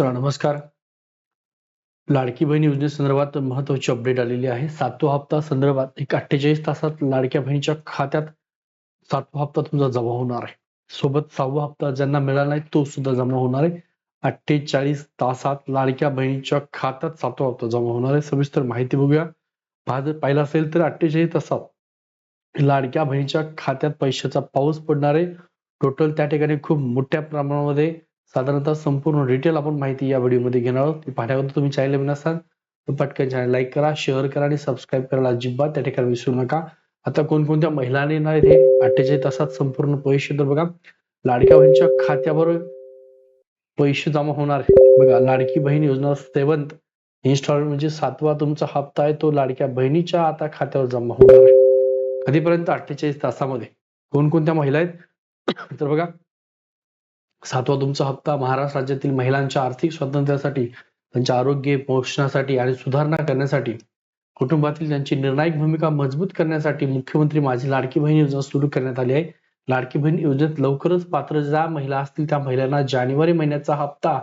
नमस्कार. लाडकी बहीण योजनेसंदर्भात महत्वाची अपडेट आलेली आहे. सातवा हप्ता संदर्भात एक अठ्ठेचाळीस तासात लाडक्या बहिणीच्या खात्यात सातवा हप्ता तुमचा जमा होणार आहे. सोबत सहावा हप्ता ज्यांना मिळाला नाही तो सुद्धा जमा होणार आहे. अठ्ठेचाळीस तासात लाडक्या बहिणीच्या खात्यात सातवा हप्ता जमा होणार आहे. सविस्तर माहिती बघूया. भाजप पाहिलं असेल तर अठ्ठेचाळीस तासात लाडक्या बहिणीच्या खात्यात पैशाचा पाऊस पडणार आहे. टोटल त्या ठिकाणी खूप मोठ्या प्रमाणामध्ये साधारणतः संपूर्ण डिटेल आपण माहिती या व्हिडिओमध्ये घेणार आहोत. ती पाहण्याबद्दल तुम्ही चॅनल नसाल तर पटकन चॅनल लाईक करा शेअर करा आणि सबस्क्राईब करायला अजिबात त्या ठिकाणी विसरू नका. आता कोणकोणत्या महिलांनी येणार हे अठ्ठेचाळीस तासात संपूर्ण पैसे तर बघा. लाडक्या बहिणीच्या खात्यावर पैसे जमा होणार बघा लाडकी बहीण योजना सेवंत इन्स्टॉलमेंट म्हणजे सातवा तुमचा हप्ता आहे तो लाडक्या बहिणीच्या आता खात्यावर जमा होणार आहे. कधीपर्यंत अठ्ठेचाळीस तासामध्ये? कोणकोणत्या महिला आहेत? तर बघा सातवा तुमचा हप्ता महाराष्ट्र राज्यातील महिलांच्या आर्थिक स्वातंत्र्यासाठी त्यांच्या आरोग्य पोषणासाठी आणि सुधारणा करण्यासाठी कुटुंबातील त्यांची निर्णायक भूमिका मजबूत करण्यासाठी मुख्यमंत्री माझी लाडकी बहीण योजना सुरू करण्यात आली आहे. लाडकी बहीण योजनेत लवकरच पात्र ज्या महिला असतील त्या महिलांना जानेवारी महिन्याचा हप्ता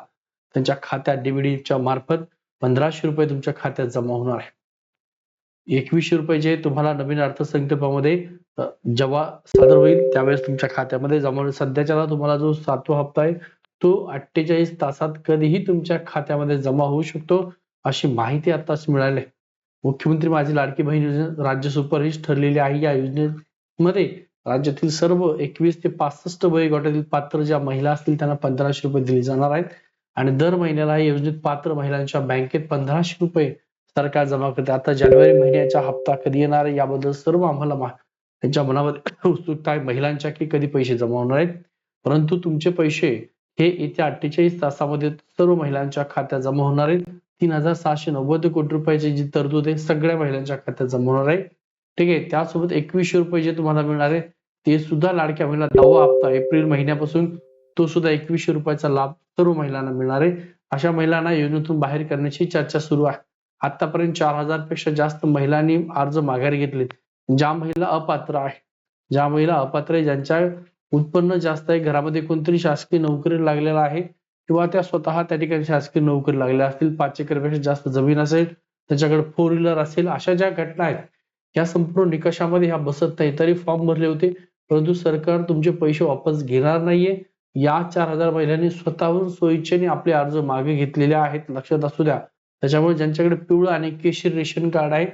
त्यांच्या खात्यात डीबीडीच्या मार्फत पंधराशे रुपये तुमच्या खात्यात जमा होणार आहे. एकवीसशे रुपये जे तुम्हाला नवीन अर्थसंकल्पामध्ये जेव्हा सादर होईल त्यावेळेस तुमच्या खात्यामध्ये जमा होईल. सध्याच्याला तुम्हाला जो सातवा हप्ता आहे तो अठ्ठेचाळीस तासात कधीही तुमच्या खात्यामध्ये जमा होऊ शकतो अशी माहिती आताच मिळाली आहे. मुख्यमंत्री माझी लाडकी बहीण योजना राज्य सुपरहिट ठरलेली आहे. या योजनेमध्ये राज्यातील सर्व एकवीस ते पासष्ट वयोगटातील पात्र ज्या महिला असतील त्यांना पंधराशे रुपये दिले जाणार आहेत. आणि दर महिन्याला योजनेत पात्र महिलांच्या बँकेत पंधराशे रुपये सरकार जमा करते. आता जानेवारी महिन्याचा हप्ता कधी येणार आहे याबद्दल सर्व आम्हाला त्यांच्या मनामध्ये उत्सुकता आहे महिलांच्या की कधी पैसे जमा होणार आहेत? परंतु तुमचे पैसे हे येत्या अठ्ठेचाळीस तासामध्ये सर्व महिलांच्या खात्यात जमा होणार आहेत. तीन हजार सहाशे नव्वद कोटी रुपयाची जी तरतूद आहे सगळ्या महिलांच्या खात्यात जमा होणार आहे. ठीक आहे त्यासोबत एकवीसशे रुपये जे तुम्हाला मिळणार आहे ते सुद्धा लाडक्या महिला दहावा हप्ता एप्रिल महिन्यापासून तो सुद्धा एकवीसशे रुपयाचा लाभ सर्व महिलांना मिळणार आहे. अशा महिलांना योजनेतून बाहेर करण्याची चर्चा सुरू आहे. आतापर्यंत चार हजारपेक्षा जास्त महिलांनी अर्ज माघारी घेतलेत. ज्या महिला अपात्र आहे ज्या महिला अपात्र आहे ज्यांच्या उत्पन्न जास्त आहे घरामध्ये कोणतरी शासकीय नोकरी लागलेला आहे किंवा त्या स्वतः त्या ठिकाणी शासकीय नोकरी लागलेल्या असतील पाच एकरपेक्षा जास्त जमीन असेल त्याच्याकडे फोर व्हीलर असेल अशा ज्या घटना आहेत या संपूर्ण निकषामध्ये ह्या बसत नाही तरी फॉर्म भरले होते परंतु सरकार तुमचे पैसे वापस घेणार नाहीये. या चार हजार महिलांनी स्वतःहून सोयीच्छेने आपले अर्ज मागे घेतलेले आहेत लक्षात असू द्या. त्याच्यामुळे ज्यांच्याकडे पिवळं आणि केशरी रेशन कार्ड आहे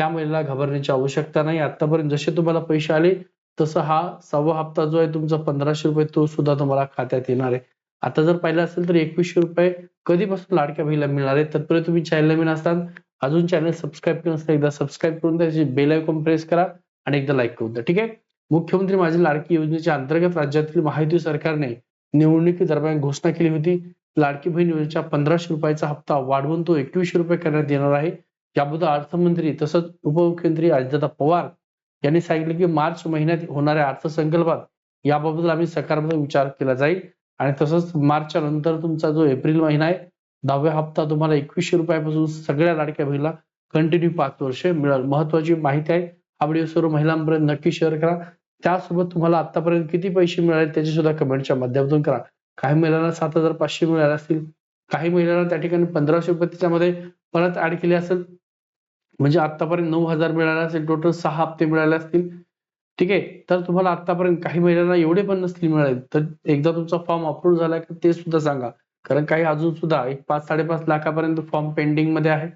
त्या महिलेला घाबरण्याची आवश्यकता नाही. आतापर्यंत जसे तुम्हाला पैसे आले तसं हा सव्वा हप्ता जो आहे तुमचा पंधराशे रुपये तो सुद्धा तुम्हाला खात्यात येणार आहे. आता जर पाहिलं असेल तर एकवीसशे रुपये कधीपासून लाडक्या बहिणीला मिळणार आहे तत्पर्यंत तुम्ही चॅनल नवीन असतात अजून चॅनल सबस्क्राईब केलं नसतं एकदा सबस्क्राईब करून द्या बेल आयकॉन प्रेस करा आणि एकदा लाईक करून द्या ठीक आहे? मुख्यमंत्री माझी लाडकी योजनेच्या अंतर्गत राज्यातील महायुती सरकारने निवडणुकी दरम्यान घोषणा केली होती. लाडकी बहीण योजनेच्या पंधराशे रुपयाचा हप्ता वाढवून तो एकवीसशे रुपये करण्यात येणार आहे. याबद्दल अर्थमंत्री तसंच उपमुख्यमंत्री अजितदादा पवार यांनी सांगितले की मार्च महिन्यात होणाऱ्या अर्थसंकल्पात याबाबत आम्ही सकारात्मक विचार केला जाईल. आणि तसंच मार्चच्या नंतर तुमचा जो एप्रिल महिना आहे दहाव्या हप्ता तुम्हाला एकवीसशे रुपयापासून सगळ्या लाडक्या बहिणीला कंटिन्यू पाच वर्ष मिळेल. महत्वाची माहिती आहे हा व्हिडिओ सर्व महिलांपर्यंत नक्की शेअर करा. त्यासोबत तुम्हाला आतापर्यंत किती पैसे मिळाले त्याची सुद्धा कमेंटच्या माध्यमातून करा. काही महिलांना सात हजार पाचशे मिळाले असतील काही महिलांना त्या ठिकाणी पंधराशे रुपये त्याच्यामध्ये परत ऍड केले असेल म्हणजे आतापर्यंत नऊ हजार मिळाले असेल टोटल सहा हप्ते मिळाले असतील. ठीक आहे तर तुम्हाला आतापर्यंत काही महिलांना एवढे पण नसतील मिळाले. तर एकदा तुमचा फॉर्म अप्रूव्ह झाला का ते सुद्धा सांगा. कारण काही अजून सुद्धा एक पाच साडेपाच लाखापर्यंत फॉर्म पेंडिंगमध्ये आहे.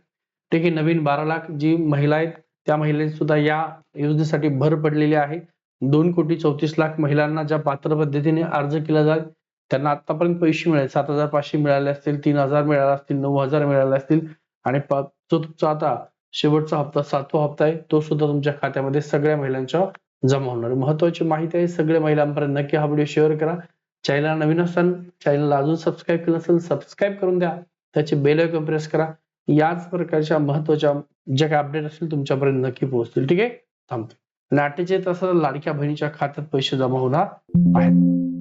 ठीक आहे नवीन बारा लाख जी महिला आहेत त्या महिलांनी सुद्धा या योजनेसाठी भर पडलेली आहे. दोन कोटी चौतीस लाख महिलांना ज्या पात्र पद्धतीने अर्ज केला जाईल त्यांना आतापर्यंत पैसे मिळाले. सात हजार पाचशे मिळाले असतील तीन हजार मिळाले असतील नऊ हजार मिळाले असतील. आणि जो तुमचा आता शेवटचा हप्ता सातवा हप्ता आहे. तो सुद्धा तुमच्या खात्यामध्ये सगळ्या महिलांच्या जमा होणार महत्वाची माहिती आहे सगळ्या महिलांपर्यंत नक्की हा व्हिडिओ शेअर करा. चॅनल नवीन असाल चॅनलला अजून सबस्क्राईब केलं असेल सबस्क्राईब करून द्या. त्याचे बेल आयकॉन प्रेस करा. याच प्रकारच्या महत्त्वाच्या ज्या काही अपडेट असतील तुमच्यापर्यंत नक्की पोहोचतील. ठीक आहे? थांबतो. आणि अठ्ठेचाळीस तासात लाडक्या बहिणीच्या खात्यात पैसे जमा होणार आहेत.